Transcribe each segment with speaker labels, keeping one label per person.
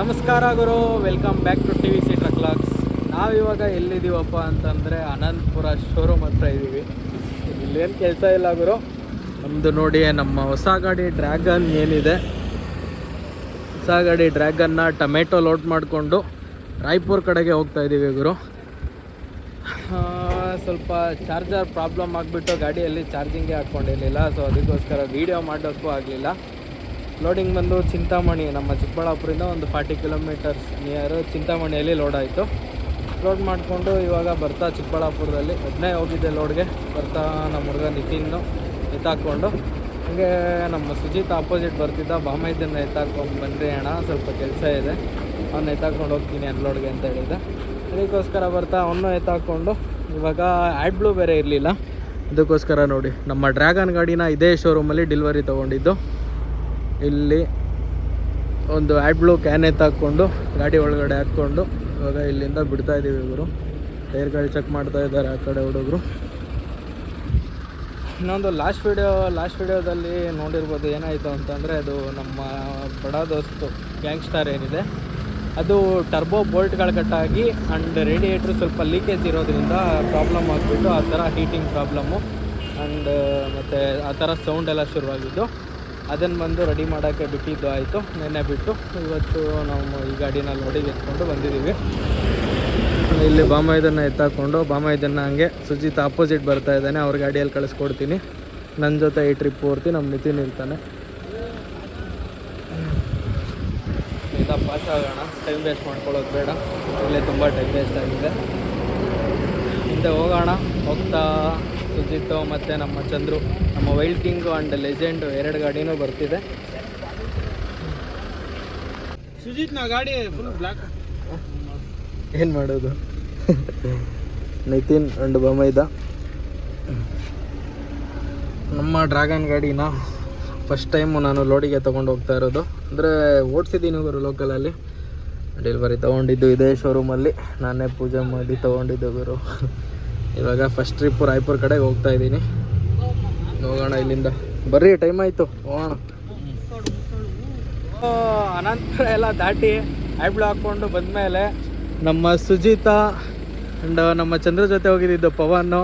Speaker 1: ನಮಸ್ಕಾರ ಗುರು welcome back to T V C truck logs ನಾವಿವಾಗ ಎಲ್ಲಿದ್ದೀವಪ್ಪ ಅಂತಂದರೆ ಅನಂತಪುರ ಶೋರೂಮ್ ಹತ್ರ ಇದ್ದೀವಿ. ಇಲ್ಲೇನು ಕೆಲಸ ಇಲ್ಲ ಗುರು. ನಮ್ಮದು ನೋಡಿ ನಮ್ಮ ಹೊಸ ಗಾಡಿ ಡ್ರ್ಯಾಗನ್ ಏನಿದೆ. ಹೊಸ ಗಾಡಿ ಡ್ರ್ಯಾಗನ್ನ ಟೊಮೆಟೊ ಲೋಡ್ ಮಾಡಿಕೊಂಡು ರಾಯ್ಪುರ್ ಕಡೆಗೆ ಹೋಗ್ತಾ ಇದ್ದೀವಿ ಗುರು. ಸ್ವಲ್ಪ ಚಾರ್ಜರ್ ಪ್ರಾಬ್ಲಮ್ ಆಗಿಬಿಟ್ಟು ಗಾಡಿಯಲ್ಲಿ ಚಾರ್ಜಿಂಗೇ ಹಾಕ್ಕೊಂಡಿರಲಿಲ್ಲ ಸೊ ಅದಕ್ಕೋಸ್ಕರ ವೀಡಿಯೋ ಮಾಡೋಕ್ಕೂ ಆಗಲಿಲ್ಲ. ಲೋಡಿಂಗ್ ಬಂದು ಚಿಂತಾಮಣಿ, ನಮ್ಮ ಚಿಕ್ಕಬಳ್ಳಾಪುರದಿಂದ ಒಂದು ಫಾರ್ಟಿ ಕಿಲೋಮೀಟರ್ಸ್ ನಿಯರ್ ಚಿಂತಾಮಣಿಯಲ್ಲಿ ಲೋಡ್ ಆಯಿತು. ಲೋಡ್ ಮಾಡಿಕೊಂಡು ಇವಾಗ ಬರ್ತಾ ಚಿಕ್ಕಬಳ್ಳಾಪುರದಲ್ಲಿ. ಒಬ್ಬನೇ ಹೋಗಿದ್ದೆ ಲೋಡ್ಗೆ ಬರ್ತಾ ನಮ್ಮ ಹುಡುಗ ನಿತಿನ್ನು ಎತ್ತಾಕ್ಕೊಂಡು ಹಾಗೆ ನಮ್ಮ ಸುಜಿತ್ ಆಪೋಸಿಟ್ ಬರ್ತಿದ್ದ. ಬಾಮೈದನ್ನ ಎತ್ತಾಕೊಂಡು ಬಂದ್ರಿ ಅಣ್ಣ, ಸ್ವಲ್ಪ ಕೆಲಸ ಇದೆ. ಅವನ್ನ ಎತ್ತಾಕೊಂಡು ಹೋಗ್ತೀನಿ ಅನ್ಲೋಡ್ಗೆ ಅಂತ ಹೇಳಿದ್ದೆ. ಅದಕ್ಕೋಸ್ಕರ ಬರ್ತಾ ಅವನು ಎತ್ತಾಕೊಂಡು. ಇವಾಗ ಆ್ಯಡ್ ಬ್ಲೂ ಬೇರೆ ಇರಲಿಲ್ಲ. ಅದಕ್ಕೋಸ್ಕರ ನೋಡಿ, ನಮ್ಮ ಡ್ರ್ಯಾಗನ್ ಗಾಡಿನ ಇದೇ ಶೋರೂಮಲ್ಲಿ ಡೆಲಿವರಿ ತೊಗೊಂಡಿದ್ದು. ಇಲ್ಲಿ ಒಂದು ಆ್ಯಡ್ ಬ್ಲೂ ಕ್ಯಾನ್ ಹಾಕ್ಕೊಂಡು, ಗಾಡಿ ಒಳಗಡೆ ಹಾಕ್ಕೊಂಡು, ಇವಾಗ ಇಲ್ಲಿಂದ ಬಿಡ್ತಾ ಇದ್ದೀವಿ ಇವರು. ಟೈರ್ಗಳು ಚೆಕ್ ಮಾಡ್ತಾ ಇದ್ದಾರೆ ಆ ಕಡೆ ಹುಡುಗರು. ಇನ್ನೊಂದು ಲಾಸ್ಟ್ ವೀಡಿಯೋ ಲಾಸ್ಟ್ ವೀಡಿಯೋದಲ್ಲಿ ನೋಡಿರ್ಬೋದು ಏನಾಯಿತು ಅಂತಂದರೆ ಅದು ನಮ್ಮ ಬಡ ದೋಸ್ತು ಗ್ಯಾಂಗ್ಸ್ಟಾರ್ ಏನಿದೆ. ಅದು ಟರ್ಬೋ ಬೋಲ್ಟ್ಗಳು ಕಟ್ಟಾಗಿ ಆ್ಯಂಡ್ ರೇಡಿಯೇಟ್ರ್ ಸ್ವಲ್ಪ ಲೀಕೇಜ್ ಇರೋದ್ರಿಂದ ಪ್ರಾಬ್ಲಮ್ ಆಗಿಬಿಟ್ಟು ಆ ಥರ ಹೀಟಿಂಗ್ ಪ್ರಾಬ್ಲಮ್ಮು ಆ್ಯಂಡ್ ಮತ್ತು ಆ ಥರ ಸೌಂಡ್ ಎಲ್ಲ ಶುರುವಾಗಿದ್ದು. ಅದನ್ನು ಬಂದು ರೆಡಿ ಮಾಡೋಕ್ಕೆ ಬಿಟ್ಟಿದ್ದು ಆಯಿತು. ನೆನ್ನೆ ಬಿಟ್ಟು ಇವತ್ತು ನಾವು ಈ ಗಾಡಿನ ಲೋಡಿಗೆ ಎತ್ಕೊಂಡು ಬಂದಿದ್ದೀವಿ. ಇಲ್ಲಿ ಬಾಮೈದನ್ನು ಎತ್ತಾಕೊಂಡು ಬಾಮಾಯ್ದನ್ನ ಹಂಗೆ ಸುಜಿತ್ ಆಪೋಸಿಟ್ ಬರ್ತಾ ಇದ್ದಾನೆ, ಅವ್ರ ಗಾಡಿಯಲ್ಲಿ ಕಳಿಸ್ಕೊಡ್ತೀನಿ. ನನ್ನ ಜೊತೆ ಈ ಟ್ರಿಪ್ ಪೂರ್ತಿ ನಮ್ಮ ನಿತಿನ್ ಇರ್ತಾನೆ. ಪಾಸ್ ಆಗೋಣ. ಟೈಮ್ ವೇಸ್ಟ್ ಮಾಡ್ಕೊಳ್ಳೋದು ಬೇಡ. ಇಲ್ಲೇ ತುಂಬ ಟೈಮ್ ವೇಸ್ಟ್ ಆಗಿದೆ. ಹಿಂದೆ ಹೋಗೋಣ. ಹೋಗ್ತಾ ಸುಜಿತ್ತು ಮತ್ತು ನಮ್ಮ ಚಂದ್ರು ನಮ್ಮ ವೈಲ್ಡ್ ಕಿಂಗು ಆ್ಯಂಡ್ ಲೆಜೆಂಡು ಎರಡು ಗಾಡಿನೂ ಬರ್ತಿದೆ.
Speaker 2: ಸುಜಿತ್ ನಾ ಗಾಡಿ ಫುಲ್ ಬ್ಲ್ಯಾಕ್
Speaker 1: ಏನು ಮಾಡೋದು? ನಿತಿನ್ ಅಂಡ್ ಬೊಮೈದ. ನಮ್ಮ ಡ್ರ್ಯಾಗನ್ ಗಾಡಿನ ಫಸ್ಟ್ ಟೈಮು ನಾನು ಲೋಡಿಗೆ ತೊಗೊಂಡು ಹೋಗ್ತಾ ಇರೋದು. ಅಂದರೆ ಓಡಿಸಿದ್ದೀನಿ ಗುರು ಲೋಕಲಲ್ಲಿ ಡೆಲಿವರಿ ತೊಗೊಂಡಿದ್ದು ಇದೇ ಶೋರೂಮಲ್ಲಿ ನಾನೇ ಪೂಜೆ ಮಾಡಿ ತೊಗೊಂಡಿದ್ದು ಗುರು ಇವಾಗ ಫಸ್ಟ್ ಟ್ರಿಪ್ ರಾಯ್ಪುರ್ ಕಡೆಗೆ ಹೋಗ್ತಾ ಇದ್ದೀನಿ. ಹೋಗೋಣ ಇಲ್ಲಿಂದ. ಬರ್ರಿ ಟೈಮ್ ಆಯಿತು. ಹೋಗೋಣ. ಅನಂತರ ಎಲ್ಲ ದಾಟಿ ಐಬ್ಳು ಹಾಕ್ಕೊಂಡು ಬಂದಮೇಲೆ ನಮ್ಮ ಸುಜಿತಾ ಆ್ಯಂಡ್ ನಮ್ಮ ಚಂದ್ರ ಜೊತೆ ಹೋಗಿದ್ದಿದ್ದು ಪವನ್ನು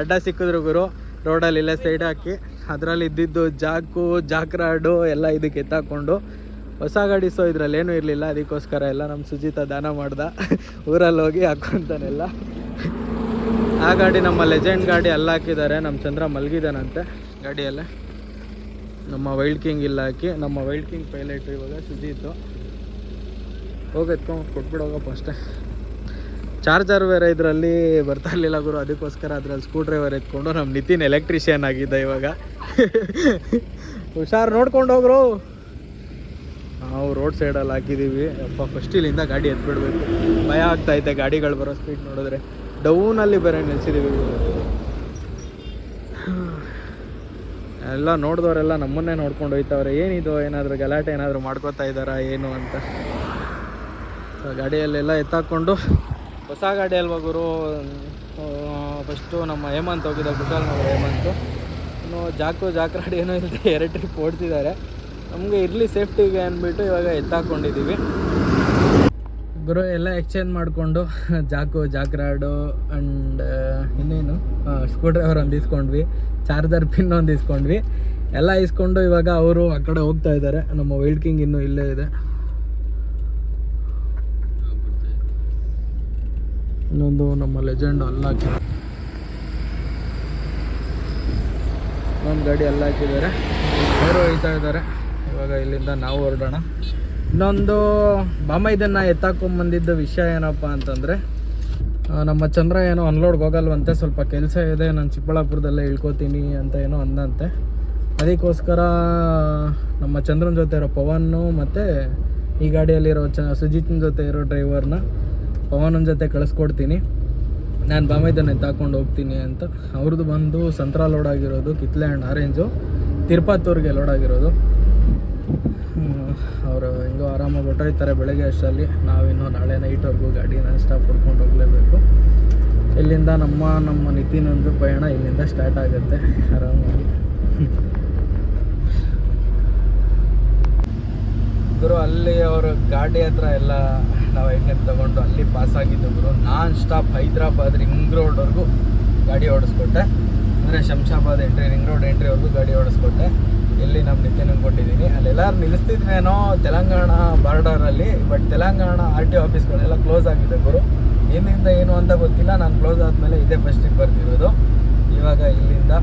Speaker 1: ಅಡ್ಡ ಸಿಕ್ಕಿದ್ರು ಗುರು. ರೋಡಲ್ಲಿ ಇಲ್ಲೇ ಸೈಡ್ ಹಾಕಿ. ಅದರಲ್ಲಿ ಇದ್ದಿದ್ದು ಜಾಕು, ಜಾಕ್ರಾಡು ಎಲ್ಲ ಇದಕ್ಕೆ ಎತ್ತಾಕೊಂಡು ಹೊಸ ಗಾಡಿ ಸೊ ಇದ್ರಲ್ಲಿ ಏನೂ ಇರಲಿಲ್ಲ. ಅದಕ್ಕೋಸ್ಕರ ಎಲ್ಲ ನಮ್ಮ ಸುಜಿತ ದಾನ ಮಾಡ್ದ. ಊರಲ್ಲಿ ಹೋಗಿ ಹಾಕ್ಕೊಂತಾನೆಲ್ಲ ಆ ಗಾಡಿ ನಮ್ಮ ಲೆಜೆಂಡ್ ಗಾಡಿ ಅಲ್ಲಿ ಹಾಕಿದ್ದಾರೆ. ನಮ್ಮ ಚಂದ್ರ ಮಲಗಿದಾನಂತೆ ಗಾಡಿಯಲ್ಲೇ. ನಮ್ಮ ವೈಲ್ಡ್ ಕಿಂಗ್ ಇಲ್ಲ ಹಾಕಿ, ನಮ್ಮ ವೈಲ್ಡ್ ಕಿಂಗ್ ಪೈಲಟ್ ಇವಾಗ ಸುಜಿತ್ ಹೋಗಿ ಎತ್ಕೊಂಡು ಕೊಟ್ಬಿಡೋಗಪ್ಪ ಅಷ್ಟೇ. ಚಾರ್ಜರ್ ಬೇರೆ ಇದರಲ್ಲಿ ಬರ್ತಾ ಇರಲಿಲ್ಲ ಗುರು. ಅದಕ್ಕೋಸ್ಕರ ಅದರಲ್ಲಿ ಸ್ಕ್ರೂ ಡ್ರೈವರ್ ಎತ್ಕೊಂಡು ನಮ್ಮ ನಿತಿನ್ ಎಲೆಕ್ಟ್ರಿಷಿಯನ್ ಆಗಿದ್ದ ಇವಾಗ. ಹುಷಾರು ನೋಡ್ಕೊಂಡು ಹೋಗ್ರು. ನಾವು ರೋಡ್ ಸೈಡಲ್ಲಿ ಹಾಕಿದ್ದೀವಿ ಅಪ್ಪ ಫಸ್ಟ್ ಇಲ್ಲಿಂದ ಗಾಡಿ ಎತ್ಬಿಡ್ಬೇಕು. ಭಯ ಆಗ್ತೈತೆ ಗಾಡಿಗಳು ಬರೋ ಸ್ಪೀಡ್ ನೋಡಿದ್ರೆ. ಡೌನಲ್ಲಿ ಬೇರೆ ನಿಲ್ಸಿದ್ದೀವಿ ಎಲ್ಲ ನೋಡಿದವರೆಲ್ಲ ನಮ್ಮನ್ನೇ ನೋಡ್ಕೊಂಡು ಹೋಯ್ತವ್ರೆ. ಏನಿದು? ಏನಾದರೂ ಗಲಾಟೆ ಏನಾದರೂ ಮಾಡ್ಕೋತಾ ಇದ್ದಾರಾ? ಏನು ಅಂತ. ಗಾಡಿಯಲ್ಲೆಲ್ಲ ಎತ್ತಾಕೊಂಡು ಹೊಸ ಗಾಡಿ ಅಲ್ವಾ ಗುರು? ಫಸ್ಟು ನಮ್ಮ ಹೇಮಂತ್ ಹೋಗಿದ್ದ ಕುಶಾಲ್ ನಗರ ಹೇಮಂತ್. ಇನ್ನು ಜಾಕು, ಜಾಕ್ರಾಡಿ ಏನೋ ಇಲ್ಲದೆ ಎರಡು ಟ್ರಿಪ್ ಓಡಿಸಿದ್ದಾರೆ ನಮಗೆ ಇರಲಿ ಸೇಫ್ಟಿಗೆ ಅಂದ್ಬಿಟ್ಟು ಇವಾಗ ಎತ್ತಾಕೊಂಡಿದ್ದೀವಿ. ಗುರು ಎಲ್ಲ ಎಕ್ಸ್ಚೇಂಜ್ ಮಾಡಿಕೊಂಡು ಜಾಕು, ಜಾಕ್ರಾಡು ಆ್ಯಂಡ್ ಇನ್ನೇನು? ಸ್ಕ್ರೂ ಡ್ರೈವರ್ ಒಂದು ಇಸ್ಕೊಂಡ್ವಿ ಚಾರ್ಜರ್ ಪಿನ್ ಒಂದು ಇಸ್ಕೊಂಡ್ವಿ. ಎಲ್ಲ ಇಸ್ಕೊಂಡು ಇವಾಗ ಅವರು ಆ ಕಡೆ ಹೋಗ್ತಾ ಇದ್ದಾರೆ. ನಮ್ಮ ವೈಲ್ಡ್ ಕಿಂಗ್ ಇನ್ನೂ ಇಲ್ಲೇ ಇದೆ. ಇನ್ನೊಂದು ನಮ್ಮ ಲೆಜೆಂಡ್ ಅಲ್ಲ ನಮ್ಮ ಗಾಡಿ ಎಲ್ಲ ಹಾಕಿದ್ದಾರೆ. ಅವರು ಹೋಗ್ತಾ ಇದ್ದಾರೆ. ಇವಾಗ ಇಲ್ಲಿಂದ ನಾವು ಹೊರಡೋಣ. ಇನ್ನೊಂದು ಬಾಮ ಇದನ್ನು ಎತ್ತಾಕೊಂಬಂದಿದ್ದ ವಿಷಯ ಏನಪ್ಪ ಅಂತಂದರೆ ನಮ್ಮ ಚಂದ್ರ ಏನೋ ಅನ್ಲೋಡ್ಗೆ ಹೋಗಲ್ವಂತೆ, ಸ್ವಲ್ಪ ಕೆಲಸ ಇದೆ, ನಾನು ಚಿಕ್ಕಬಳ್ಳಾಪುರದಲ್ಲೇ ಇಳ್ಕೊತೀನಿ ಅಂತ ಏನೋ ಅಂದಂತೆ. ಅದಕ್ಕೋಸ್ಕರ ನಮ್ಮ ಚಂದ್ರನ ಜೊತೆ ಇರೋ ಪವನ್ನು ಮತ್ತು ಈ ಗಾಡಿಯಲ್ಲಿರೋ ಚ, ಸುಜಿತ್ನ ಜೊತೆ ಇರೋ ಡ್ರೈವರ್ನ ಪವನನ ಜೊತೆ ಕಳಿಸ್ಕೊಡ್ತೀನಿ. ನಾನು ಬಾಮೈದನ್ನ ಎತ್ತಾಕೊಂಡು ಹೋಗ್ತೀನಿ ಅಂತ. ಅವ್ರದ್ದು ಬಂದು ಸಂತ್ರ ಲೋಡ್ ಆಗಿರೋದು ಕಿತ್ಲೆ ಆ್ಯಂಡ್ ಆರೆಂಜು ತಿರುಪತ್ತೂರಿಗೆ ಲೋಡ್ ಆಗಿರೋದು. ಅವರು ಹಿಂಗೋ ಆರಾಮಾಗಿ ಹೊಟ್ಟೋಯ್ತಾರೆ ಬೆಳಗ್ಗೆ ಅಷ್ಟರಲ್ಲಿ. ನಾವಿನ್ನು ನಾಳೆ ನೈಟ್ವರೆಗೂ ಗಾಡಿ ನಾನು ಸ್ಟಾಪ್ ಹೊಡ್ಕೊಂಡು ಹೋಗಲೇಬೇಕು. ಇಲ್ಲಿಂದ ನಮ್ಮ ನಮ್ಮ ನಿತಿನೊಂದು ಪಯಣ ಇಲ್ಲಿಂದ ಸ್ಟಾರ್ಟ್ ಆಗುತ್ತೆ. ಆರಾಮಾಗಿ. ಗುರು, ಅಲ್ಲಿ ಅವರು ಗಾಡಿ ಹತ್ರ ಎಲ್ಲ ನಾವು ಐಟಮ್ ತಗೊಂಡು ಅಲ್ಲಿ ಪಾಸ್ ಆಗಿದ್ದು ಗುರು. ನಾನ್ ಸ್ಟಾಪ್ ಹೈದ್ರಾಬಾದ್ ರಿಂಗ್ ರೋಡ್ವರೆಗೂ ಗಾಡಿ ಓಡಿಸ್ಕೊಟ್ಟೆ. ಅಂದರೆ ಶಂಶಾಬಾದ್ ಎಂಟ್ರಿ ರಿಂಗ್ ರೋಡ್ ಎಂಟ್ರಿವರೆಗೂ ಗಾಡಿ ಓಡಿಸ್ಕೊಟ್ಟೆ. ಇಲ್ಲಿ ನಮ್ಮ ನಿತ್ಯನ ಕೊಟ್ಟಿದ್ದೀನಿ. ಅಲ್ಲೆಲ್ಲರೂ ನಿಲ್ಲಿಸ್ತಿದ್ವೇನೋ ತೆಲಂಗಾಣ ಬಾರ್ಡರಲ್ಲಿ ಬಟ್ ತೆಲಂಗಾಣ ಆರ್ ಟಿ ಆಫೀಸ್ಗಳೆಲ್ಲ ಕ್ಲೋಸ್ ಆಗಿದೆ ಗುರು. ಏನಿಂದ ಏನು ಅಂತ ಗೊತ್ತಿಲ್ಲ, ನಾನು ಕ್ಲೋಸ್ ಆದಮೇಲೆ ಇದೇ ಫಸ್ಟಿಗೆ ಬರ್ತಿರೋದು. ಇವಾಗ ಇಲ್ಲಿಂದ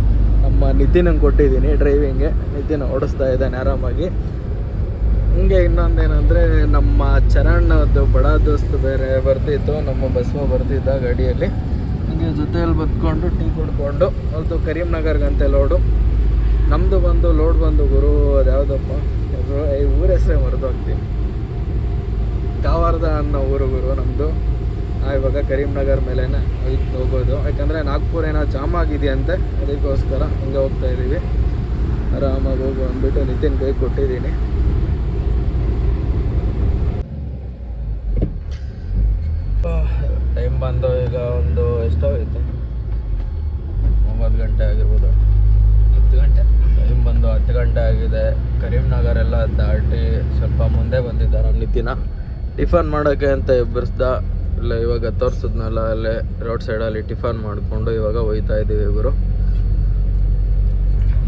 Speaker 1: ನಮ್ಮ ನಿತಿನಂಗೆ ಕೊಟ್ಟಿದ್ದೀನಿ ಡ್ರೈವಿಂಗ್ಗೆ ನಿತಿನ್ ಓಡಿಸ್ತಾ ಇದ್ದಾನೆ ಆರಾಮಾಗಿ. ಹಿಂಗೆ ಇನ್ನೊಂದೇನೆಂದರೆ ನಮ್ಮ ಚರಣದ್ದು ಬಡ ದೋಸ್ತು ಬೇರೆ ಬರ್ತಿತ್ತು, ನಮ್ಮ ಬಸ್ವ ಬರ್ತಿದ್ದ ಗಾಡಿಯಲ್ಲಿ. ಹಂಗೆ ಜೊತೆಯಲ್ಲಿ ಬತ್ಕೊಂಡು ಟೀ ಕುಡ್ಕೊಂಡು ಅದು ಕರೀಂನಗರ್ಗಂತೆ ಲೋಡು. ನಮ್ಮದು ಬಂದು ಲೋಡ್ ಬಂದು ಗುರು ಅದ್ಯಾವುದಪ್ಪ ಯಾವುದಪ್ಪ? ಈ ಊರ ಹೆಸರೇ ಮರೆದು ಹೋಗ್ತೀನಿ ಕಾವಾರ್ದ ಅನ್ನೋ ಊರು ಗುರು ನಮ್ಮದು ನಾ ಇವಾಗ ಕರೀಂನಗರ್ ಮೇಲೇ ಹೋಗೋದು. ಯಾಕಂದರೆ ನಾಗ್ಪುರ ಏನೋ ಜಾಮ್ ಆಗಿದೆಯಂತೆ ಅದಕ್ಕೋಸ್ಕರ ಹಂಗೆ ಹೋಗ್ತಾ ಇದ್ದೀವಿ ಆರಾಮಾಗಿ ಹೋಗು ಅಂದ್ಬಿಟ್ಟು ನಿತಿನ್ ಕೈ ಕೊಟ್ಟಿದ್ದೀನಿ. ಟೈಮ್ ಬಂದು ಈಗ ಒಂದು ಎಷ್ಟಾಗುತ್ತೆ ಒಂಬತ್ತು ಗಂಟೆ ಆಗಿರ್ಬೋದು. ಹತ್ತು ಗಂಟೆ? ಟೈಮ್ ಬಂದು ಹತ್ತು ಗಂಟೆ ಆಗಿದೆ. ಕರೀಂನಗರ್ ಎಲ್ಲ ದಾಟಿ ಸ್ವಲ್ಪ ಮುಂದೆ ಬಂದಿದ್ದಾರೆ. ನಿತಿನ ಟಿಫನ್ ಮಾಡೋಕ್ಕೆ ಅಂತ ಎಬ್ಬರಿಸ್ದ. ಇಲ್ಲ ಇವಾಗ ತೋರಿಸಿದ್ನಲ್ಲ ಅಲ್ಲೇ ರೋಡ್ ಸೈಡಲ್ಲಿ ಟಿಫನ್ ಮಾಡಿಕೊಂಡು ಇವಾಗ ಹೋಯ್ತಾ ಇದ್ದೀವಿ ಇವರು.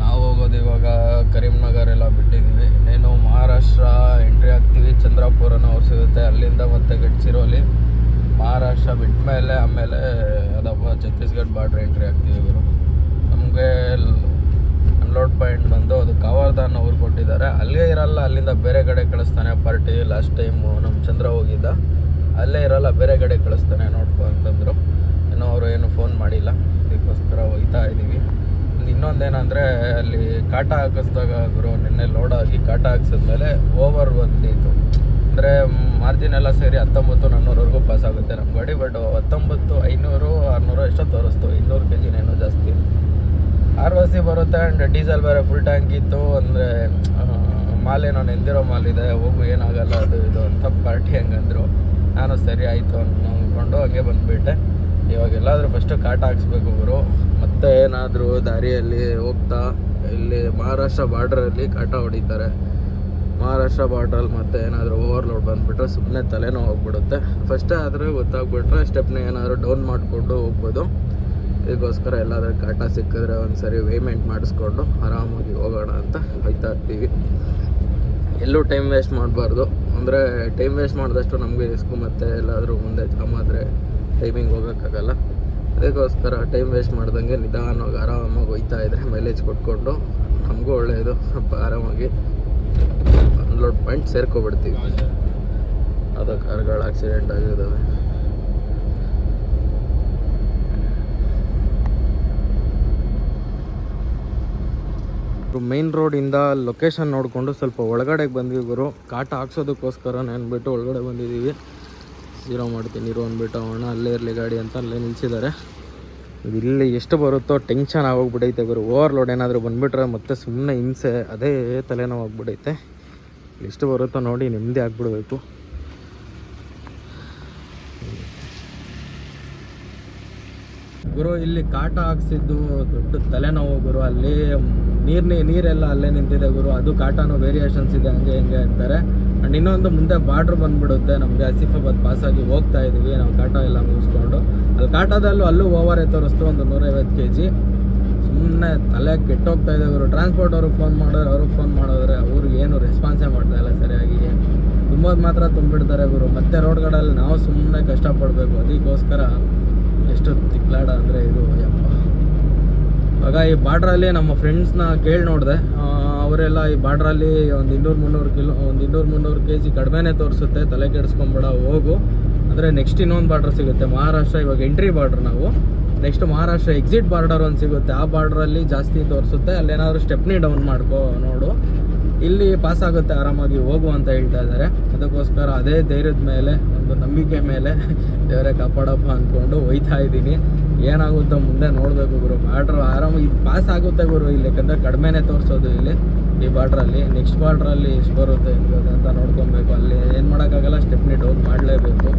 Speaker 1: ನಾವು ಹೋಗೋದು ಇವಾಗ ಕರೀಂನಗರ್ ಎಲ್ಲ ಬಿಟ್ಟಿದ್ದೀವಿ ಇನ್ನೇನು ಮಹಾರಾಷ್ಟ್ರ ಎಂಟ್ರಿ ಆಗ್ತೀವಿ. ಚಂದ್ರಾಪುರನ ಅವ್ರು ಸಿಗುತ್ತೆ. ಅಲ್ಲಿಂದ ಮತ್ತೆ ಗಡ್ಚಿರೋಲಿ. ಮಹಾರಾಷ್ಟ್ರ ಬಿಟ್ಟ ಮೇಲೆ ಆಮೇಲೆ ಅದಪ್ಪ ಛತ್ತೀಸ್ಗಢ ಬಾರ್ಡ್ರ್ ಎಂಟ್ರಿ ಆಗ್ತೀವಿ ಇವರು. ನಮಗೆ ಅನ್ಲೋಡ್ ಪಾಯಿಂಟ್ ಬಂದು ಅದು ಕಾವಾರ್ದಾನ್ ಅವ್ರು ಕೊಟ್ಟಿದ್ದಾರೆ. ಅಲ್ಲೇ ಇರಲ್ಲ, ಅಲ್ಲಿಂದ ಬೇರೆ ಕಡೆ ಕಳಿಸ್ತಾನೆ ಪಾರ್ಟಿ. ಲಾಸ್ಟ್ ಟೈಮು ನಮ್ಮ ಚಂದ್ರ ಹೋಗಿದ್ದ. ಅಲ್ಲೇ ಇರಲ್ಲ, ಬೇರೆ ಕಡೆ ಕಳಿಸ್ತಾನೆ ನೋಡ್ಕೊ ಅಂತಂದರು ಏನೋ ಅವರು ಏನು ಫೋನ್ ಮಾಡಿಲ್ಲ. ಅದಕ್ಕೋಸ್ಕರ ಹೋಗ್ತಾ ಇದ್ದೀವಿ ಇನ್ನೊಂದೇನಂದರೆ, ಅಲ್ಲಿ ಕಾಟ ಹಾಕಿಸ್ದಾಗ ಗುರು, ನಿನ್ನೆ ಲೋಡ್ ಆಗಿ ಕಾಟ ಹಾಕ್ಸಿದ್ಮೇಲೆ ಓವರ್ ಬಂದಿತ್ತು ಅಂದರೆ ಮಾರ್ಜಿನ್ ಎಲ್ಲ ಸೇರಿ ಹತ್ತೊಂಬತ್ತು ನಾನ್ನೂರವರೆಗೂ ಪಾಸ್ ಆಗುತ್ತೆ ನಮ್ಮ ಗಾಡಿ. ಬಟ್ ಹತ್ತೊಂಬತ್ತು ಐನೂರು ಆರುನೂರು ಎಷ್ಟೋ ತೋರಿಸ್ತು. ಇನ್ನೂರು ಕೆ ಜಿನೇನೋ ಜಾಸ್ತಿ. ಆರ್ ಸಿ ಬರುತ್ತೆ ಆ್ಯಂಡ್ ಡೀಸೆಲ್ ಬೇರೆ ಫುಲ್ ಟ್ಯಾಂಕ್ ಇತ್ತು. ಅಂದರೆ ಮಾಲೆ ನಾನು ಎಂದಿರೋ ಮಾಲ್ ಇದೆ, ಹೋಗು, ಏನಾಗಲ್ಲ, ಅದು ಇದು ಅಂತ ಪಾರ್ಟಿ ಹಂಗಂದ್ರು. ನಾನು ಸರಿ ಆಯಿತು ಅಂದ್ಕೊಂಡು ಹಾಗೆ ಬಂದುಬಿಟ್ಟೆ. ಇವಾಗ ಎಲ್ಲಾದರೂ ಫಸ್ಟು ಕಾಟ ಹಾಕ್ಸ್ಬೇಕು ಗುರು. ಮತ್ತೆ ಏನಾದರೂ ದಾರಿಯಲ್ಲಿ ಹೋಗ್ತಾ, ಇಲ್ಲಿ ಮಹಾರಾಷ್ಟ್ರ ಬಾರ್ಡ್ರಲ್ಲಿ ಕಾಟ ಹೊಡಿತಾರೆ. ಮಹಾರಾಷ್ಟ್ರ ಬಾರ್ಡ್ರಲ್ಲಿ ಮತ್ತೆ ಏನಾದರೂ ಓವರ್ಲೋಡ್ ಬಂದುಬಿಟ್ರೆ ಸುಮ್ಮನೆ ತಲೆನೋ ಹೋಗ್ಬಿಡುತ್ತೆ ಫಸ್ಟೇ ಆದರೆ ಗೊತ್ತಾಗ್ಬಿಟ್ರೆ ಸ್ಟೆಪ್ನ ಏನಾದರೂ ಡೌನ್ ಮಾಡಿಕೊಂಡು ಹೋಗ್ಬೋದು. ಇದಕ್ಕೋಸ್ಕರ ಎಲ್ಲಾದರೂ ಕಾಟ ಸಿಕ್ಕಿದ್ರೆ ಒಂದು ಸರಿ ವೇಮೆಂಟ್ ಮಾಡಿಸ್ಕೊಂಡು ಆರಾಮಾಗಿ ಹೋಗೋಣ ಅಂತ ಹೋಯ್ತಾ ಇರ್ತೀವಿ. ಎಲ್ಲೂ ಟೈಮ್ ವೇಸ್ಟ್ ಮಾಡಬಾರ್ದು. ಅಂದರೆ ಟೈಮ್ ವೇಸ್ಟ್ ಮಾಡಿದಷ್ಟು ನಮಗೆ ರಿಸ್ಕು ಮತ್ತು ಎಲ್ಲಾದರೂ ಮುಂದೆ ಜಾಮ್ ಆದರೆ ಟೈಮಿಂಗ್ ಹೋಗೋಕ್ಕಾಗಲ್ಲ. ಅದಕ್ಕೋಸ್ಕರ ಟೈಮ್ ವೇಸ್ಟ್ ಮಾಡ್ದಂಗೆ ನಿಧಾನವಾಗಿ ಆರಾಮಾಗಿ ಹೋಯ್ತಾ ಇದ್ದರೆ ಮೈಲೇಜ್ ಕೊಟ್ಕೊಂಡು ನಮಗೂ ಒಳ್ಳೆಯದು ಆರಾಮಾಗಿ ಅನ್ಲೋಡ್ ಪಾಯಿಂಟ್ ಸೇರ್ಕೊಬಿಡ್ತೀವಿ. ಅದು ಕಾರ್ಗಳು ಆಕ್ಸಿಡೆಂಟ್ ಆಗಿದ್ದಾವೆ ಮೈನ್ ರೋಡಿಂದ ಲೊಕೇಶನ್ ನೋಡಿಕೊಂಡು ಸ್ವಲ್ಪ ಒಳಗಡೆಗೆ ಬಂದ್ವಿ ಗುರು. ಕಾಟ ಹಾಕ್ಸೋದಕ್ಕೋಸ್ಕರ ಅಂದ್ಬಿಟ್ಟು ಒಳಗಡೆ ಬಂದಿದ್ದೀವಿ. ಜೀರೋ ಮಾಡ್ತೀನಿ ಇರೋ ಅಂದ್ಬಿಟ್ಟು ಅವಣ ಅಲ್ಲೇ ಇರಲಿ ಗಾಡಿ ಅಂತ ಅಲ್ಲೇ ನಿಲ್ಸಿದ್ದಾರೆ. ಇಲ್ಲಿ ಎಷ್ಟು ಬರುತ್ತೋ ಟೆನ್ಷನ್ ಆಗೋಗ್ಬಿಟ್ಟೈತೆ ಗುರು. ಓವರ್ಲೋಡ್ ಏನಾದರೂ ಬಂದುಬಿಟ್ರೆ ಮತ್ತೆ ಸುಮ್ಮನೆ ಹಿಂಸೆ, ಅದೇ ತಲೆನೋವು ಆಗ್ಬಿಡೈತೆ ಎಷ್ಟು ಬರುತ್ತೋ ನೋಡಿ ನೆಮ್ಮದಿ ಆಗ್ಬಿಡ್ಬೇಕು. ಗುರು, ಇಲ್ಲಿ ಕಾಟ ಹಾಕ್ಸಿದ್ದು ದೊಡ್ಡ ತಲೆನೋವು ಗುರು. ಅಲ್ಲಿ ನೀರ್ ನೀರೆಲ್ಲ ಅಲ್ಲೇ ನಿಂತಿದೆ ಗುರು. ಅದು ಕಾಟನೂ ವೇರಿಯೇಷನ್ಸ್ ಇದೆ, ಹಂಗೆ ಹಿಂಗೆ ಅಂತಾರೆ. ಆ್ಯಂಡ್ ಇನ್ನೊಂದು ಮುಂದೆ ಬಾರ್ಡ್ರ್ ಬಂದ್ಬಿಡುತ್ತೆ. ನಮಗೆ ಆಸಿಫಾಬಾದ್ ಪಾಸಾಗಿ ಹೋಗ್ತಾ ಇದೀವಿ. ನಾವು ಕಾಟ ಎಲ್ಲ ಮುಗಿಸ್ಕೊಂಡು. ಅಲ್ಲಿ ಕಾಟದಲ್ಲೂ ಅಲ್ಲೂ ಓವರ್ ತೋರಿಸ್ತು, ಒಂದು ನೂರೈವತ್ತು ಕೆ ಜಿ ಸುಮ್ಮನೆ ತಲೆ ಕೆಟ್ಟೋಗ್ತಾ ಇದೆ ಗುರು. ಟ್ರಾನ್ಸ್ಪೋರ್ಟ್ ಅವ್ರಿಗೆ ಫೋನ್ ಮಾಡೋರು ಅವ್ರಿಗೆ ಫೋನ್ ಮಾಡಿದ್ರೆ ಅವ್ರಿಗೆ ಏನು ರೆಸ್ಪಾನ್ಸೇ ಮಾಡ್ತಾ ಇಲ್ಲ ಸರಿಯಾಗಿ. ತುಂಬೋದು ಮಾತ್ರ ತುಂಬಿಡ್ತಾರೆ ಗುರು. ಮತ್ತೆ ರೋಡ್ಗಳಲ್ಲಿ ನಾವು ಸುಮ್ಮನೆ ಕಷ್ಟಪಡಬೇಕು. ಅದಕ್ಕೋಸ್ಕರ ಎಷ್ಟು ತಿಕ್ಲಾಡ ಅಂದರೆ ಇದು ಯಪ್ಪ ಆಗ ಈ ಬಾರ್ಡ್ರಲ್ಲಿ ನಮ್ಮ ಫ್ರೆಂಡ್ಸ್ನ ಕೇಳಿ ನೋಡಿದೆ. ಅವರೆಲ್ಲ ಈ ಬಾರ್ಡ್ರಲ್ಲಿ ಒಂದು ಇನ್ನೂರು ಮುನ್ನೂರು ಕಿಲೋ, ಒಂದು ಇನ್ನೂರು ಮುನ್ನೂರು ಕೆ ಜಿ ಕಡಿಮೆ ತೋರಿಸುತ್ತೆ, ತಲೆ ಕೆಡಿಸ್ಕೊಂಬೇಡ, ಹೋಗು. ಅಂದರೆ ನೆಕ್ಸ್ಟ್ ಇನ್ನೊಂದು ಬಾರ್ಡ್ರ್ ಸಿಗುತ್ತೆ, ಮಹಾರಾಷ್ಟ್ರ, ಇವಾಗ ಎಂಟ್ರಿ ಬಾರ್ಡ್ರ್ ನಾವು. ನೆಕ್ಸ್ಟ್ ಮಹಾರಾಷ್ಟ್ರ ಎಕ್ಸಿಟ್ ಬಾರ್ಡರ್ ಒಂದು ಸಿಗುತ್ತೆ, ಆ ಬಾರ್ಡ್ರಲ್ಲಿ ಜಾಸ್ತಿ ತೋರಿಸುತ್ತೆ, ಅಲ್ಲೇನಾದರೂ ಸ್ಟೆಪ್ನಿ ಡೌನ್ ಮಾಡ್ಕೋ, ನೋಡು. ಇಲ್ಲಿ ಪಾಸ್ ಆಗುತ್ತೆ, ಆರಾಮಾಗಿ ಹೋಗು ಅಂತ ಹೇಳ್ತಾ ಇದ್ದಾರೆ. ಅದಕ್ಕೋಸ್ಕರ ಅದೇ ಧೈರ್ಯದ ಮೇಲೆ, ಒಂದು ನಂಬಿಕೆ ಮೇಲೆ ದೇವರೇ ಕಾಪಾಡಪ್ಪ ಅಂದ್ಕೊಂಡು ಹೋಯ್ತಾ ಇದ್ದೀನಿ. ಏನಾಗುತ್ತೋ ಮುಂದೆ ನೋಡಬೇಕು ಗುರು. ಬಾರ್ಡ್ರ್ ಆರಾಮ ಇದು ಪಾಸ್ ಆಗುತ್ತೆ ಗುರು ಇಲ್ಲಿ, ಯಾಕಂದರೆ ಕಡಿಮೆನೇ ತೋರಿಸೋದು ಇಲ್ಲಿ. ಈ ಬಾರ್ಡ್ರಲ್ಲಿ ನೆಕ್ಸ್ಟ್ ಬಾರ್ಡ್ರಲ್ಲಿ ಎಷ್ಟು ಬರುತ್ತೆ ಅಂತ ನೋಡ್ಕೊಬೇಕು. ಅಲ್ಲಿ ಏನು ಮಾಡೋಕ್ಕಾಗಲ್ಲ, ಸ್ಟೆಪ್ನಿ ಡೌನ್ ಮಾಡಲೇಬೇಕು.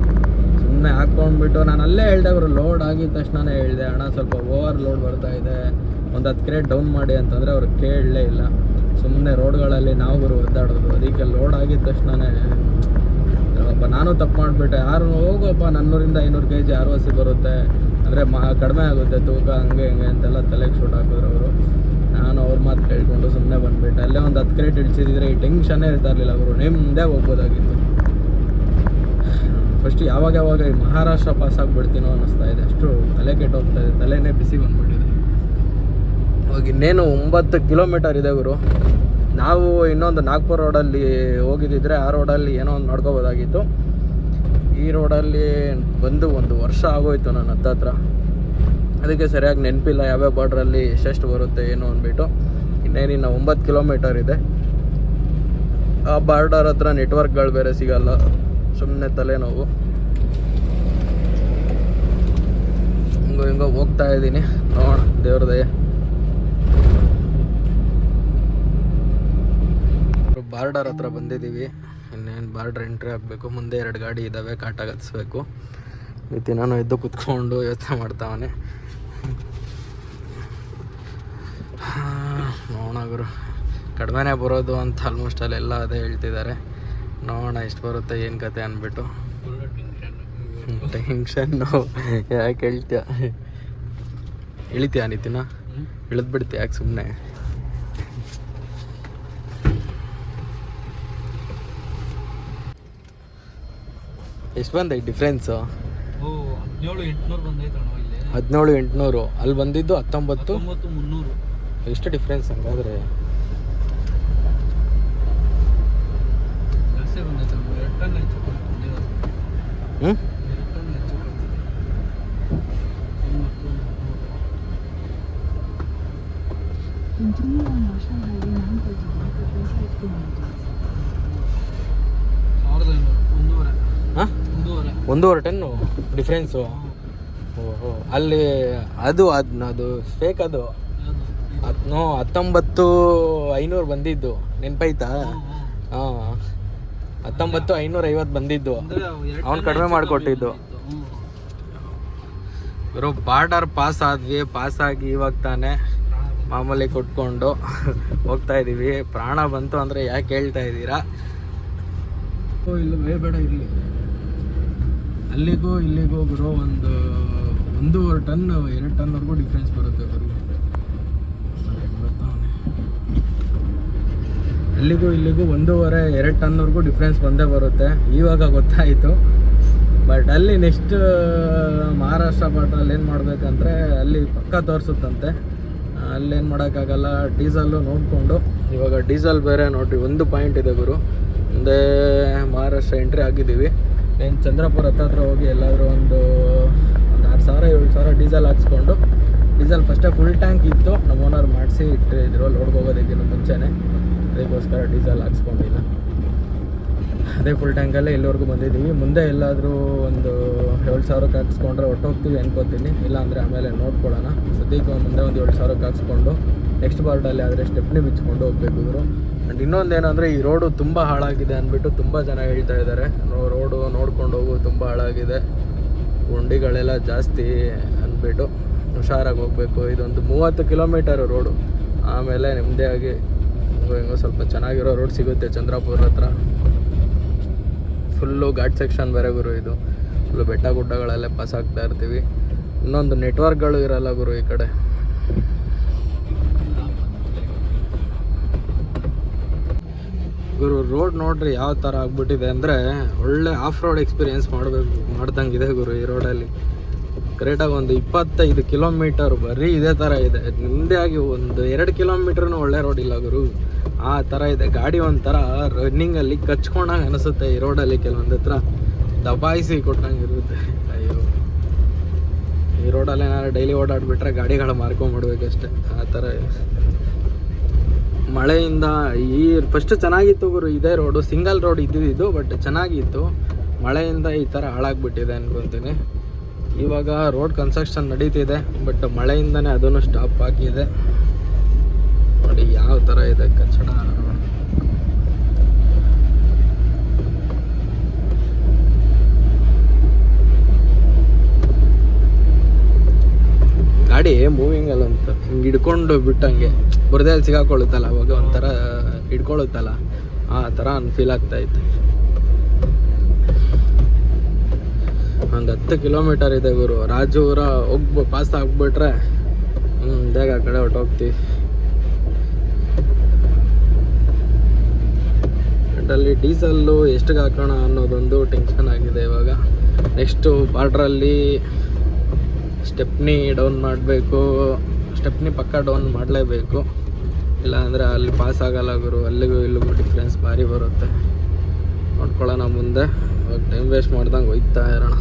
Speaker 1: ಸುಮ್ಮನೆ ಹಾಕ್ಕೊಂಡ್ಬಿಟ್ಟು ನಾನು ಅಲ್ಲೇ ಹೇಳ್ದೆ ಅವರು ಲೋಡ್ ಆಗಿದ ತಕ್ಷಣನೇ ಹೇಳಿದೆ, ಅಣ್ಣ, ಸ್ವಲ್ಪ ಓವರ್ ಲೋಡ್ ಬರ್ತಾ ಇದೆ. ಒಂದು ಹತ್ತು ಕ್ರೇಟ್ ಡೌನ್ ಮಾಡಿ ಅಂತಂದರೆ ಅವ್ರು ಕೇಳಲೇ ಇಲ್ಲ. ಸುಮ್ಮನೆ ರೋಡ್ಗಳಲ್ಲಿ ನಾವು ಗುರು ಒದ್ದಾಡೋದು ಅದಕ್ಕೆ ಲೋಡ್ ಆಗಿದ ತಕ್ಷಣನೇ ಅಪ್ಪ ನಾನು ತಪ್ಪು ಮಾಡಿಬಿಟ್ಟೆ. ಯಾರು, ಹೋಗಪ್ಪ, ನನ್ನೂರಿಂದ ಐನೂರು ಕೆ ಜಿ ಆರ್ ಸಿ ಬರುತ್ತೆ. ಅಂದರೆ ಮಾ, ಕಡಿಮೆ ಆಗುತ್ತೆ ತೂಕ, ಹಂಗೆ, ಹಿಂಗೆ ಅಂತೆಲ್ಲ ತಲೆಗೆ ಶೂಟ್ ಹಾಕಿದ್ರು ಅವರು. ನಾನು ಅವ್ರ ಮಾತು ಕೇಳಿಕೊಂಡು ಸುಮ್ಮನೆ ಬಂದುಬಿಟ್ಟೆ. ಅಲ್ಲೇ ಒಂದು ಹತ್ತು ಕ್ರೇಟ್ ಇಳಿಸಿದ್ರೆ ಈ ಟೆನ್ಷನ್ನೇ ಇರ್ತಾ ಇರಲಿಲ್ಲ ಅವರು ನಿಮ್ಮದೇ ಹೋಗ್ಬೋದಾಗಿತ್ತು. ಫಸ್ಟ್ ಯಾವಾಗ ಯಾವಾಗ ಈ ಮಹಾರಾಷ್ಟ್ರ ಪಾಸ್ ಆಗಿಬಿಡ್ತೀನೋ ಅನ್ನಿಸ್ತಾ ಇದೆ. ಅಷ್ಟು ತಲೆ ಕೆಟ್ಟೋಗ್ತಾ ಇದೆ. ತಲೆನೇ ಬಿಸಿ ಬಂದ್ಬಿಟ್ಟಿದೆ. ಇನ್ನೇನು ಒಂಬತ್ತು ಕಿಲೋಮೀಟರ್ ಇದೆ ಗುರು. ನಾವು ಇನ್ನೊಂದು ನಾಗ್ಪುರ್ ರೋಡಲ್ಲಿ ಹೋಗಿದ್ದಿದ್ರೆ ಆ ರೋಡಲ್ಲಿ ಏನೋ ಒಂದು ಮಾಡ್ಕೋಬೋದಾಗಿತ್ತು ಈ ರೋಡಲ್ಲಿ ಬಂದು ಒಂದು ವರ್ಷ ಆಗೋಯ್ತು ನನ್ನ ಹತ್ತತ್ರ ಅದಕ್ಕೆ ಸರಿಯಾಗಿ ನೆನಪಿಲ್ಲ ಯಾವ್ಯಾವ ಬಾರ್ಡ್ರಲ್ಲಿ ಎಷ್ಟೆಷ್ಟು ಬರುತ್ತೆ ಏನು ಅಂದ್ಬಿಟ್ಟು. ಇನ್ನೇನಿನ್ನ ಒಂಬತ್ತು ಕಿಲೋಮೀಟರ್ ಇದೆ. ಆ ಬಾರ್ಡರ್ ಹತ್ರ ನೆಟ್ವರ್ಕ್ಗಳು ಬೇರೆ ಸಿಗಲ್ಲ. ಸುಮ್ಮನೆ ತಲೆನೋವು. ಹಿಂಗೋ ಹಿಂಗೋ ಹೋಗ್ತಾ ಇದ್ದೀನಿ. ನೋಡೋಣ, ದೇವ್ರ ಬಾರ್ಡರ್ ಹತ್ರ ಬಂದಿದ್ದೀವಿ. ಇನ್ನೇನು ಬಾರ್ಡರ್ ಎಂಟ್ರಿ ಆಗಬೇಕು ಮುಂದೆ ಎರಡು ಗಾಡಿ ಇದ್ದಾವೆ ಕಾಟ ಹತ್ಸ್ಬೇಕು ನಿತ್ಯ ನಾನು ಎದ್ದು ಕುತ್ಕೊಂಡು ಯೋಚನೆ ಮಾಡ್ತಾವನೆ. ನೋಡೋಣ ಗುರು. ಕಡಿಮೆನೇ ಬರೋದು ಅಂತ ಆಲ್ಮೋಸ್ಟ್ ಅಲ್ಲೆಲ್ಲ ಅದೇ ಹೇಳ್ತಿದ್ದಾರೆ. ನೋಡೋಣ ಎಷ್ಟು ಬರುತ್ತೆ ಏನು ಕತೆ ಅಂದ್ಬಿಟ್ಟು ಟೆನ್ಷನ್ನು ಯಾಕೆ ಹೇಳ್ತೀಯ? ಇಳಿತೀಯ ನಿತಿನ? ಇಳಿದ್ಬಿಡ್ತೀಯ ಯಾಕೆ ಸುಮ್ಮನೆ ಎಷ್ಟು ಬಂದೈತೆ ಡಿಫ್ರೆನ್ಸು?
Speaker 2: ಓ ಹದಿನೇಳು ಎಂಟುನೂರು ಬಂದೈತಣ್ಣ ಇಲ್ಲಿ.
Speaker 1: ಹದಿನೇಳು ಎಂಟುನೂರು. ಅಲ್ಲಿ ಬಂದಿದ್ದು ಹತ್ತೊಂಬತ್ತು?
Speaker 2: ತೊಂಬತ್ತು ಮುನ್ನೂರು.
Speaker 1: ಎಷ್ಟು ಡಿಫ್ರೆನ್ಸ್ ಹಂಗಾದ್ರೆ?
Speaker 2: ಜಾಸ್ತಿ ಬಂದೈತಣ್ಣ ಎರಡು ಟನ್ ಹೆಚ್ಚು ಬಂದಿರೋದು.
Speaker 1: ಹ್ಞೂ
Speaker 2: ಎರಡು ಟನ್ ಹೆಚ್ಚು ಬಂದಿದೆ ತೊಂಬತ್ತು ಮುನ್ನೂರು. ಒಂದೂವರೆ
Speaker 1: ಟನ್ನು ಡಿಫ್ರೆನ್ಸು ಓಹೋ ಅಲ್ಲಿ ಅದು ಅದು ಅದು ಫೇಕ್ ಅದು.
Speaker 2: ಯಾವುದು?
Speaker 1: ಹತ್ ನೋ ಹತ್ತೊಂಬತ್ತು ಐನೂರು ಬಂದಿದ್ದು. ನೆನಪೈತಾ
Speaker 2: ಹ್ಮ್.
Speaker 1: ಹಾಂ. ಹತ್ತೊಂಬತ್ತು ಐನೂರ ಐವತ್ತು ಬಂದಿದ್ದು. ಅವ್ನು ಕಡಿಮೆ ಮಾಡಿಕೊಟ್ಟಿದ್ದು. ಇವರು ಬಾರ್ಡರ್ ಪಾಸ್ ಆದ್ವಿ ಪಾಸ್ ಆಗಿ ಇವಾಗ ತಾನೇ ಮಾಮೂಲಿ ಕೊಟ್ಕೊಂಡು ಹೋಗ್ತಾ ಇದ್ದೀವಿ ಪ್ರಾಣ ಬಂತು ಅಂದರೆ ಯಾಕೆ ಹೇಳ್ತಾ ಇದ್ದೀರಾ ಬೇಡ ಇರಲಿ. ಅಲ್ಲಿಗೂ ಇಲ್ಲಿಗೂ ಗುರು ಒಂದು, ಒಂದೂವರೆ ಟನ್ ಎರಡು ಟನ್ವರೆಗೂ ಡಿಫ್ರೆನ್ಸ್ ಬರುತ್ತೆ ಗೊತ್ತವ್ನೆ. ಅಲ್ಲಿಗೂ ಇಲ್ಲಿಗೂ ಒಂದೂವರೆ, ಎರಡು ಟನ್ವರೆಗೂ ಡಿಫ್ರೆನ್ಸ್ ಬಂದೇ ಬರುತ್ತೆ. ಇವಾಗ ಗೊತ್ತಾಯಿತು. ಬಟ್ ಅಲ್ಲಿ ನೆಕ್ಸ್ಟ್ ಮಹಾರಾಷ್ಟ್ರ ಬಾರ್ಡ್ರಲ್ಲಿ ಏನು ಮಾಡಬೇಕಂದ್ರೆ, ಅಲ್ಲಿ ಪಕ್ಕ ತೋರಿಸುತ್ತಂತೆ. ಅಲ್ಲೇನು ಮಾಡೋಕ್ಕಾಗಲ್ಲ, ಡೀಸಲ್ಲು ನೋಡಿಕೊಂಡು. ಇವಾಗ ಡೀಸೆಲ್ ಬೇರೆ ನೋಡಿರಿ, ಒಂದು ಪಾಯಿಂಟ್ ಇದೆ ಗುರು. ಮುಂದೆ ಮಹಾರಾಷ್ಟ್ರ ಎಂಟ್ರಿ ಆಗಿದ್ದೀವಿ. ಏನು ಚಂದ್ರಪುರ ಹತ್ರ ಹೋಗಿ ಎಲ್ಲಾದರೂ ಒಂದು ಒಂದು ಆರು ಸಾವಿರ, ಏಳು ಸಾವಿರ ಡೀಸೆಲ್ ಹಾಕ್ಸ್ಕೊಂಡು, ಡೀಸೆಲ್ ಫಸ್ಟೇ ಫುಲ್ ಟ್ಯಾಂಕ್ ಇತ್ತು. ನಮ್ಮ ಓನರ್ ಮಾಡಿಸಿ ಇಟ್ಟಿದ್ರು ಲೋಡ್ಗೆ ಹೋಗೋದಕ್ಕಿಂತ ಮುಂಚೆನೇ. ಅದಕ್ಕೋಸ್ಕರ ಡೀಸೆಲ್ ಹಾಕ್ಸ್ಕೊಂಡಿಲ್ಲ. ಅದೇ ಫುಲ್ ಟ್ಯಾಂಕಲ್ಲೇ ಇಲ್ಲಿವರೆಗೂ ಬಂದಿದ್ದೀವಿ. ಮುಂದೆ ಎಲ್ಲಾದರೂ ಒಂದು ಏಳು ಸಾವಿರಕ್ಕೆ ಹಾಕ್ಸ್ಕೊಂಡ್ರೆ ಹೊಟ್ಟೋಗ್ತೀವಿ ಅನ್ಕೋತೀನಿ. ಇಲ್ಲಾಂದರೆ ಆಮೇಲೆ ನೋಡ್ಕೊಳ್ಳೋಣ. ಸದ್ಯಕ್ಕೆ ಮುಂದೆ ಒಂದು ಏಳು ಸಾವಿರಕ್ಕೆ ಹಾಕ್ಸ್ಕೊಂಡು ನೆಕ್ಸ್ಟ್ ಬಾರ್ಡಲ್ಲಿ ಆದರೆ ಸ್ಟೆಪ್ನಿ ಬಿಚ್ಕೊಂಡು ಹೋಗ್ಬೇಕು ಇವರು. ಆ್ಯಂಡ್ ಇನ್ನೊಂದು ಏನಂದರೆ ಈ ರೋಡು ತುಂಬ ಹಾಳಾಗಿದೆ ಅಂದ್ಬಿಟ್ಟು ತುಂಬ ಜನ ಹೇಳ್ತಾ ಇದ್ದಾರೆ. ರೋಡು ನೋಡ್ಕೊಂಡು ಹೋಗು, ತುಂಬ ಹಾಳಾಗಿದೆ. ಗುಂಡಿಗಳೆಲ್ಲ ಜಾಸ್ತಿ ಅಂದ್ಬಿಟ್ಟು ಹುಷಾರಾಗಿ ಹೋಗಬೇಕು. ಇದೊಂದು ಮೂವತ್ತು ಕಿಲೋಮೀಟರ್ ರೋಡು ಆಮೇಲೆ ನೆಮ್ಮದಿಯಾಗಿ ಹಿಂಗೋ ಸ್ವಲ್ಪ ಚೆನ್ನಾಗಿರೋ ರೋಡ್ ಸಿಗುತ್ತೆ ಚಂದ್ರಪುರ ಹತ್ರ. ಫುಲ್ಲು ಘಾಟ್ ಸೆಕ್ಷನ್ ಬೇರೆ ಗುರು ಇದು. ಫುಲ್ಲು ಬೆಟ್ಟ ಗುಡ್ಡಗಳಲ್ಲೇ ಪಾಸ್ ಆಗ್ತಾ ಇರ್ತೀವಿ. ಇನ್ನೊಂದು ನೆಟ್ವರ್ಕ್ಗಳು ಇರಲ್ಲ ಗುರು ಈ ಕಡೆ. ಗುರು ರೋಡ್ ನೋಡ್ರಿ ಯಾವ ಥರ ಆಗ್ಬಿಟ್ಟಿದೆ ಅಂದರೆ ಒಳ್ಳೆ ಆಫ್ ರೋಡ್ ಎಕ್ಸ್ಪೀರಿಯೆನ್ಸ್ ಮಾಡಬೇಕು ಮಾಡ್ದಂಗಿದೆ ಗುರು ಈ ರೋಡಲ್ಲಿ ಕರೆಕ್ಟಾಗಿ ಒಂದು ಇಪ್ಪತ್ತೈದು ಕಿಲೋಮೀಟರ್ ಬರೀ ಇದೇ ಥರ ಇದೆ. ನಿಮ್ಮದೇ ಆಗಿ ಒಂದು ಎರಡು ಕಿಲೋಮೀಟ್ರೂ ಒಳ್ಳೆ ರೋಡ್ ಇಲ್ಲ ಗುರು. ಆ ಥರ ಇದೆ. ಗಾಡಿ ಒಂಥರ ರನ್ನಿಂಗಲ್ಲಿ ಕಚ್ಕೊಂಡಂಗೆ ಅನಿಸುತ್ತೆ ಈ ರೋಡಲ್ಲಿ ಕೆಲವೊಂದು ಹತ್ರ. ದಬಾಯಿಸಿ ಕೊಟ್ಟಂಗೆ ಇರುತ್ತೆ. ಅಯ್ಯೋ. ಈ ರೋಡಲ್ಲಿ ಏನಾದ್ರು ಡೈಲಿ ಓಡಾಡ್ಬಿಟ್ರೆ ಗಾಡಿಗಳು ಮಾರ್ಕೊಂಬಿಡ್ಬೇಕಷ್ಟೆ ಆ ಥರ ಇದೆ. ಮಳೆಯಿಂದ ಈ ಫಸ್ಟ್ ಚೆನ್ನಾಗಿತ್ತು ಗುರು, ಇದೇ ರೋಡು ಸಿಂಗಲ್ ರೋಡ್ ಇದ್ದಿದ್ದು ಬಟ್ ಚೆನ್ನಾಗಿತ್ತು. ಮಳೆಯಿಂದ ಈ ಥರ ಹಾಳಾಗ್ಬಿಟ್ಟಿದೆ ಅನ್ಕೊತೀನಿ ಇವಾಗ ರೋಡ್ ಕನ್ಸ್ಟ್ರಕ್ಷನ್ ನಡೀತಿದೆ ಬಟ್ ಮಳೆಯಿಂದನೇ ಅದನ್ನು ಸ್ಟಾಪ್ ಆಗಿದೆ. ನೋಡಿ ಯಾವ ಥರ ಇದೆ ಕಚ್ಚಡ ಗಾಡಿ ಮೂವಿಂಗ್ ಅಲ್ಲ ಅಂತ ಹಿಂಗೆ ಹಿಡ್ಕೊಂಡು ಬಿಟ್ಟಂಗೆ. ಬುರದಲ್ಲಿ ಸಿಗಾಕೊಳ್ಳುತ್ತಲ್ಲ, ಅವಾಗ ಒಂಥರ ಹಿಡ್ಕೊಳ್ಳುತ್ತಲ್ಲ. ಆ ಥರ ಫೀಲ್ ಆಗ್ತಾ ಇತ್ತು. ಒಂದು ಹತ್ತು ಕಿಲೋಮೀಟರ್ ಇದೆ ಗುರು. ರಾಜೂರ ಹೋಗ್ಬ ಪಾಸ್ ಆಗ್ಬಿಟ್ರೆ ಹ್ಞೂ ಬೇಗ ಆ ಕಡೆ ಹೊರ್ಟೋಗ್ತೀವಿ ಅಲ್ಲಿ ಡೀಸೆಲ್ಲು ಎಷ್ಟಿಗೆ ಹಾಕೋಣ ಅನ್ನೋದೊಂದು ಟೆನ್ಷನ್ ಆಗಿದೆ ಇವಾಗ. ನೆಕ್ಸ್ಟು ಬಾರ್ಡ್ರಲ್ಲಿ ಸ್ಟೆಪ್ನಿ ಡೌನ್ ಮಾಡಬೇಕು, ಸ್ಟೆಪ್ನಿ ಪಕ್ಕ ಡೌನ್ ಮಾಡಲೇಬೇಕು. ಇಲ್ಲಾಂದರೆ ಅಲ್ಲಿ ಪಾಸ್ ಆಗಲ್ಲ ಗುರು, ಅಲ್ಲಿಗೂ ಇಲ್ಲಿಗೂ ಡಿಫ್ರೆನ್ಸ್ ಭಾರಿ ಬರುತ್ತೆ. ನೋಡ್ಕೊಳ್ಳೋಣ ಮುಂದೆ. ಟೈಮ್ ವೇಸ್ಟ್ ಮಾಡ್ದಂಗೆ ಹೋಯ್ತಾ ಇರೋಣ.